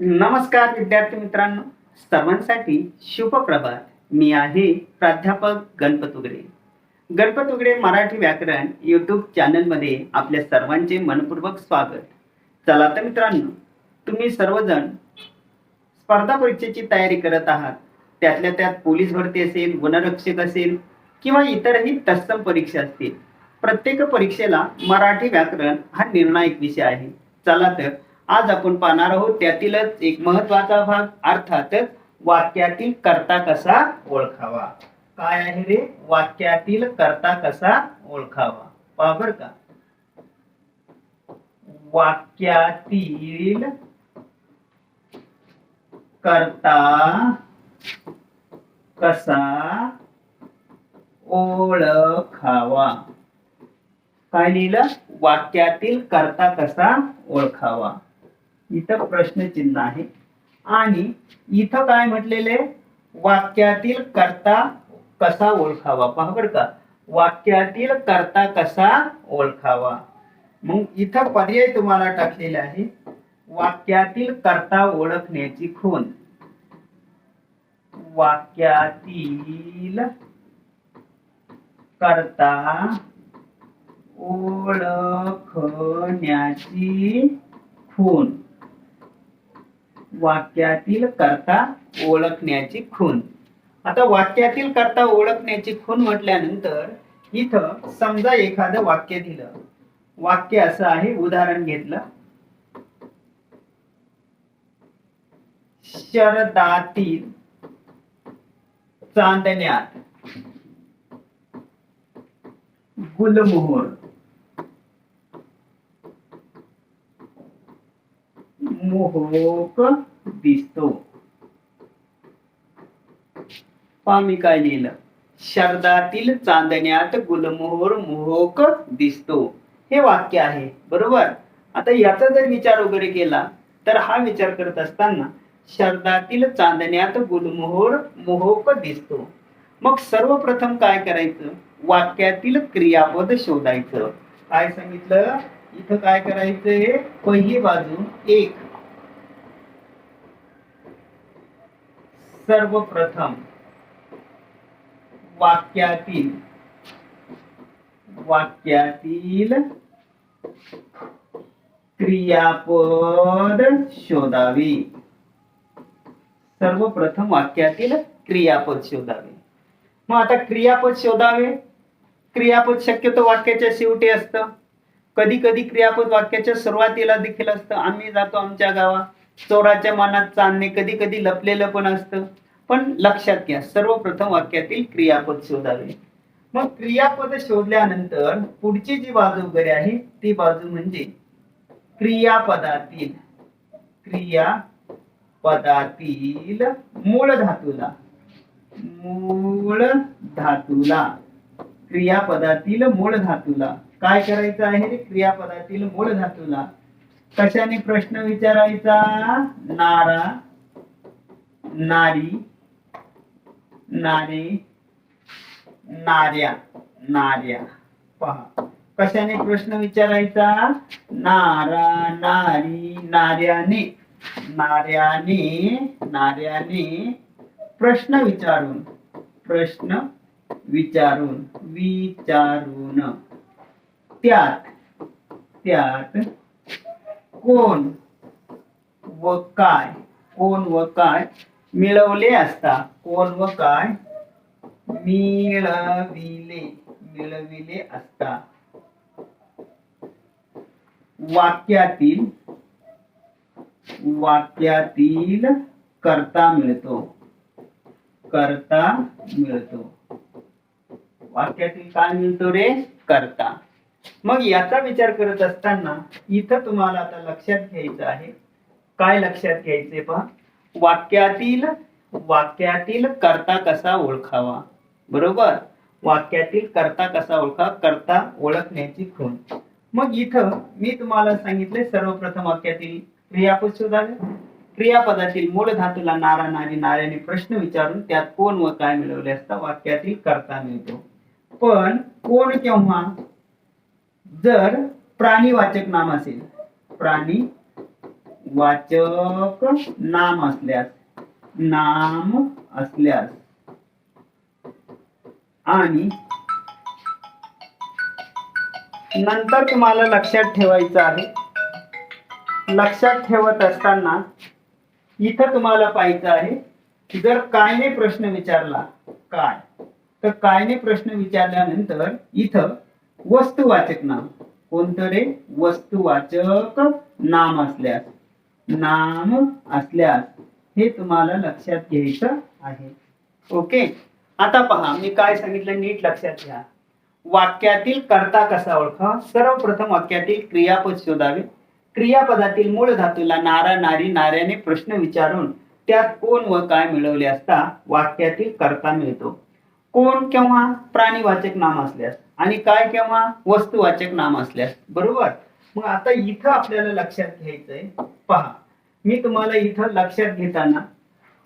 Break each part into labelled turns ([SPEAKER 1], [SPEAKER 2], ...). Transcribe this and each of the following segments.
[SPEAKER 1] नमस्कार विद्यार्थी मित्रांनो. सर्वांसाठी शुभप्रभात मी आहे प्राध्यापक गणपत उगडे. गणपत उगडे मराठी व्याकरण यूट्यूब चॅनलमध्ये आपल्या सर्वांचे मनपूर्वक स्वागत. चला तर मित्रांनो तुम्ही सर्वजण स्पर्धा परीक्षेची तयारी करत आहात. त्यातल्या त्यात पोलीस भरती असेल वनरक्षक असेल किंवा इतरही तत्सम परीक्षा असतील. प्रत्येक परीक्षेला मराठी व्याकरण हा निर्णायक विषय आहे. चला तर आज आपण पाहणार आहोत त्यातीलच एक महत्त्वाचा भाग अर्थातच वाक्यातील कर्ता कसा ओळखावा. काय आहे रे? वाक्यातील कर्ता कसा ओळखावा. पहा बर का. वाक्यातील कर्ता कसा ओळखावा. काय लिहिलं? वाक्यातील कर्ता कसा ओळखावा. इथं प्रश्नचिन्ह आहे. आणि इथं काय म्हटलेले वाक्यातील कर्ता कसा ओळखावा? पहा बरं का. वाक्यातील कर्ता कसा ओळखावा? मग इथं पर्याय तुम्हाला टाकलेला आहे. वाक्यातील कर्ता ओळखण्याची खून वाक्यातील कर्ता ओळखण्याची खून वाक्यातील कर्ता ओळखण्याची खून आता वाक्यातील कर्ता ओळखण्याची खून म्हटल्यानंतर इथं समजा एखादं वाक्य दिलं. वाक्य असं आहे उदाहरण घेतलं. शरदातील चांदण्यात गुलमोहर. मोहक दिसतो. पहा मी काय लिहिलं? शरदातील चांदण्यात गुलमोहर मोहक दिसतो. हे वाक्य आहे बरोबर? आता याचा जर विचार वगैरे केला तर हा विचार करत असताना शरदातील चांदण्यात गुलमोहर मोहक दिसतो. मग सर्वप्रथम काय करायचं? वाक्यातील क्रियापद शोधायचं. काय सांगितलं? इथं काय करायचंय? पहिली बाजू एक. सर्वप्रथम वाक्यातील वाक्यातील क्रियापद शोधावे. सर्वप्रथम वाक्यातील क्रियापद शोधावे. मग आता क्रियापद शोधावे. क्रियापद शक्यतो वाक्याच्या शेवटी असतं. कधी कधी क्रियापद वाक्याच्या सुरुवातीला देखील असतं. आम्ही जातो आमच्या गावात. चोराच्या मनात चांदणे कधी कधी लपलेलं पण असतं. पण लक्षात घ्या सर्वप्रथम वाक्यातील क्रियापद शोधावे. मग क्रियापद शोधल्यानंतर पुढची जी बाजू वगैरे आहे ती बाजू म्हणजे क्रियापदातील क्रियापदातील मूळ धातूला मूळ धातूला क्रियापदातील मूळ धातूला काय करायचं आहे? क्रियापदातील मूळ धातूला कशाने प्रश्न विचारायचा? नारा नारी नारे नार्या नार्या पहा. कशाने प्रश्न विचारायचा? नारा नारी नार्याने नार्याने नार्याने प्रश्न विचारून. प्रश्न विचारून. विचारून. त्यात त्यात कोण व काय कोण व काय मिळवले असता कोण व काय मिळविले मिळविले असता. वाक्यातील वाक्यातील कर्ता मिळतो कर्ता मिळतो. वाक्यातील काय मिळतो रे? करता. मग याचा विचार करत असताना इथं तुम्हाला आता लक्षात घ्यायचं आहे. काय लक्षात घ्यायचे पहा. वाक्यातील वाक्यातील कर्ता कसा ओळखावा? बरोबर? वाक्यातील कर्ता कसा ओळखा कर्ता ओळखण्याची खूण मग इथं मी तुम्हाला सांगितले सर्वप्रथम वाक्यातील क्रियापद शोधावे. क्रियापदातील मूळ धातूला नारायण आणि नारायणी प्रश्न विचारून त्यात कोण व काय मिळवले असता वाक्यातील कर्ता मिळतो. पण कोण केव्हा जर प्राणीवाचक नाम असेल प्राणी वाचक नाम असल्यास नाम असल्यास. आणि नंतर तुम्हाला लक्षात ठेवायचं आहे. लक्षात ठेवत असताना इथं तुम्हाला पाहायचं आहे जर कायने प्रश्न विचारला काय? तर कायने प्रश्न विचारल्यानंतर इथं वस्तुवाचक नाम. कोणतं रे वस्तुवाचक नाम असल्यास नाम असल्यास हे तुम्हाला लक्षात घ्यायचं आहे. ओके? आता पहा मी काय सांगितलं नीट लक्षात घ्या. वाक्यातील कर्ता कसा ओळखा सर्वप्रथम वाक्यातील क्रियापद शोधावे. क्रियापदातील मूळ धातूला नारा नारी नाऱ्याने प्रश्न विचारून त्यात कोण व काय मिळवले असता वाक्यातील कर्ता मिळतो. कोण केव्हा? प्राणीवाचक नाम असल्यास. आणि काय केव्हा? वस्तुवाचक नाम असल्यास. बरोबर? मग आता इथं आपल्याला लक्षात घ्यायचंय. पहा मी तुम्हाला इथं लक्षात घेताना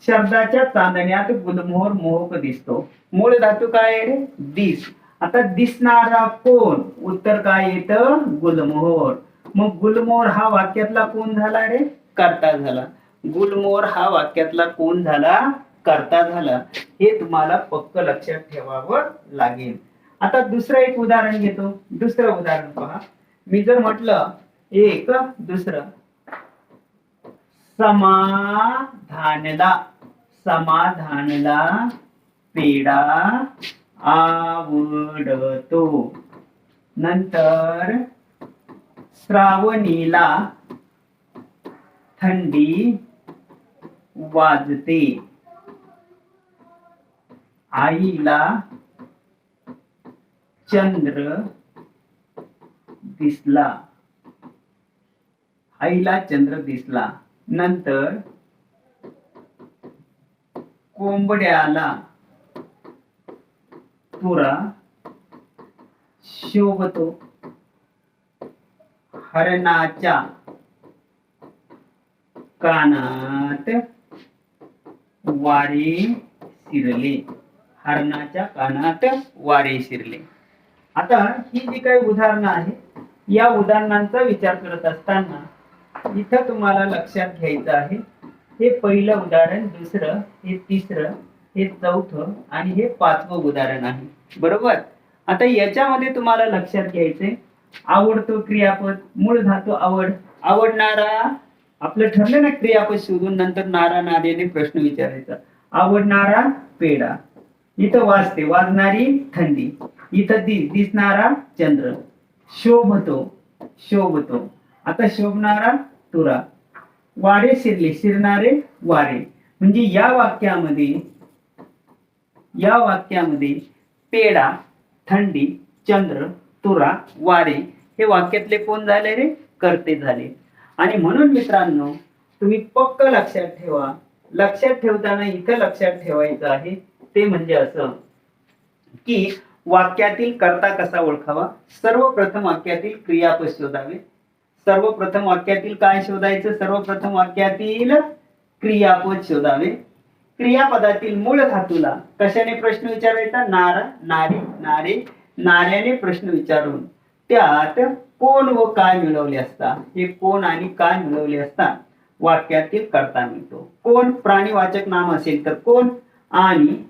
[SPEAKER 1] शब्दाच्या चांदण्यात गुलमोहर मोहक दिसतो. मूळ धातू काय आहे? रे दिस. आता दिसणारा कोण? उत्तर काय येतं? गुलमोहर. मग गुलमोहर हा वाक्यातला कोण झाला रे? कर्ता झाला. गुलमोहर हा वाक्यातला कोण झाला? करता झालं हे तुम्हाला पक्क लक्षात ठेवावं लागेल. आता दुसरं एक उदाहरण घेतो. दुसरं उदाहरण पहा. मी जर म्हटलं एक दुसरं. समाधानला समाधानला पेढा आवडतो. नंतर श्रावणीला थंडी वाजते. आईला चंद्र दिसला. आईला चंद्र दिसला. नंतर कोंबड्याला तुरा शोभतो. हरणाच्या कानात वारे शिरले. हरणाच्या कानात वारे शिरले. आता ही जी काही उदाहरणं आहे या उदाहरणांचा विचार करत असताना इथं तुम्हाला लक्षात घ्यायचं आहे. हे पहिलं उदाहरण दुसरं हे तिसरं हे चौथं आणि हे पाचवं उदाहरण आहे. बरोबर? आता याच्यामध्ये तुम्हाला लक्षात घ्यायचंय. आवडतो क्रियापद मूळ धातू आवड. आवडणारा आपलं ठरलं ना क्रियापद शोधून नंतर नारा नार्याने प्रश्न विचारायचा. आवडणारा पेढा. इथं वाजते वाजणारी थंडी. इथं दि दिसणारा चंद्र. शोभतो शोभतो. आता शोभणारा तुरा. वारे शिरले शिरणारे वारे. म्हणजे या वाक्यामध्ये या वाक्यामध्ये पेढा थंडी चंद्र तुरा वारे हे वाक्यातले कोण झाले रे? करते झाले. आणि म्हणून मित्रांनो तुम्ही पक्क लक्षात ठेवा. लक्षात ठेवताना इथं लक्षात ठेवायचं आहे ते म्हणजे असं की वाक्यातील कर्ता कसा ओळखावा? सर्वप्रथम वाक्यातील क्रियापद शोधावे. सर्वप्रथम वाक्यातील काय शोधायचं? सर्वप्रथम वाक्यातील क्रियापद शोधावे. क्रियापदातील मूळ धातूला कशाने प्रश्न विचारायचा? नारा नारी नारे नाऱ्याने प्रश्न विचारून. त्यात कोण व काय मिळवले असता हे कोण आणि काय मिळवले असता वाक्यातील कर्ता मिळतो. कोण प्राणीवाचक नाम असेल तर कोण? आणि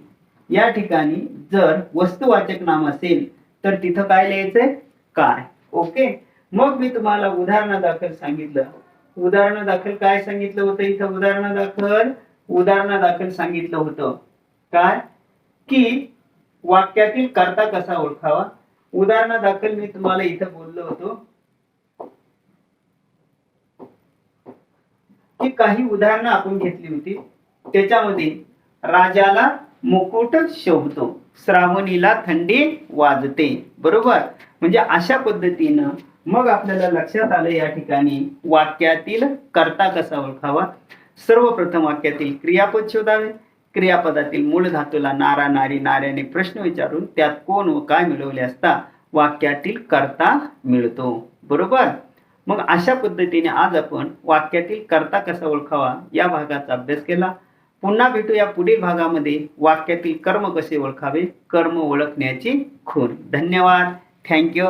[SPEAKER 1] या ठिकाणी जर वस्तुवाचक नाम असेल तर तिथं काय लिहायचंय? काय. ओके? मग मी तुम्हाला उदाहरणादाखल सांगितलं. उदाहरणादाखल काय सांगितलं होतं इथं? उदाहरणादाखल उदाहरणादाखल सांगितलं होतं. काय? की वाक्यातील कर्ता कसा ओळखावा? उदाहरणादाखल मी तुम्हाला इथं बोललो होतो. की काही उदाहरणं आपण घेतली होती. त्याच्यामध्ये राजाला मुकुट शोभतो. श्रावणीला थंडी वाजते. बरोबर? म्हणजे अशा पद्धतीनं मग आपल्याला लक्षात आलं या ठिकाणी वाक्यातील कर्ता कसा ओळखावा? सर्वप्रथम वाक्यातील क्रियापद शोधावे. क्रियापदातील मूळ धातूला नारा नारी नाऱ्याने प्रश्न विचारून त्यात कोण व काय मिळवले असता वाक्यातील कर्ता मिळतो. बरोबर? मग अशा पद्धतीने आज आपण वाक्यातील कर्ता कसा ओळखावा या भागाचा अभ्यास केला. पुन्हा भेटूया पुढील भागामध्ये. वाक्यातील कर्म कसे ओळखावे? कर्म ओळखण्याची खूण. धन्यवाद. थँक्यू